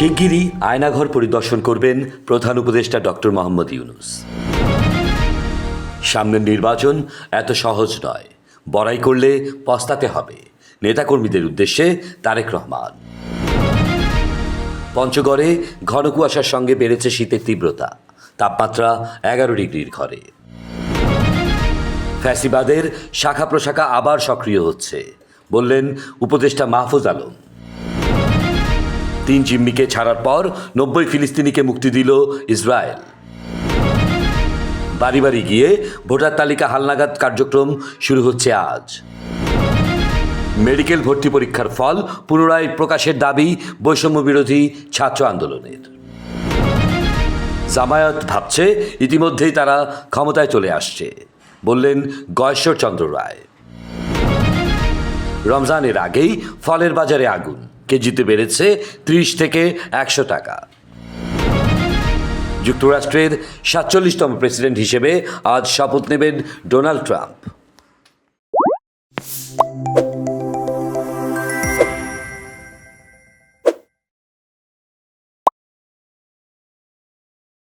শিগগিরই আয়নাঘর পরিদর্শন করবেন প্রধান উপদেষ্টা ডক্টর মোহাম্মদ ইউনুস। সামনের নির্বাচন এত সহজ নয়। বড়াই করলে পস্তাতে হবে। নেতাকর্মীদের উদ্দেশ্যে তারেক রহমান। পঞ্চগড়ে ঘন কুয়াশার সঙ্গে বেড়েছে শীতের তীব্রতা। তাপমাত্রা এগারো ডিগ্রির ঘরে। ফ্যাসিবাদের শাখা প্রশাখা আবার সক্রিয় হচ্ছে। বললেন উপদেষ্টা মাহফুজ আলম। তিন জিম্মিকে ছাড়ার পর নব্বই ফিলিস্তিনিকে মুক্তি দিল ইসরায়েল। বাড়ি বাড়ি গিয়ে ভোটার তালিকা হালনাগাদ কার্যক্রম শুরু হচ্ছে আজ। মেডিকেল ভর্তি পরীক্ষার ফল পুনরায় প্রকাশের দাবি বৈষম্য বিরোধী ছাত্র আন্দোলনের। জামায়াত ভাবছে ইতিমধ্যেই তারা ক্ষমতায় চলে আসছে, বললেন গয়েশ্বর চন্দ্র রায়। রমজানের আগেই ফলের বাজারে আগুন। কেজিতে বেড়েছে ত্রিশ থেকে একশো টাকা। যুক্তরাষ্ট্রের সাতচল্লিশতম প্রেসিডেন্ট হিসেবে আজ শপথ নেবেন ডোনাল্ড ট্রাম্প।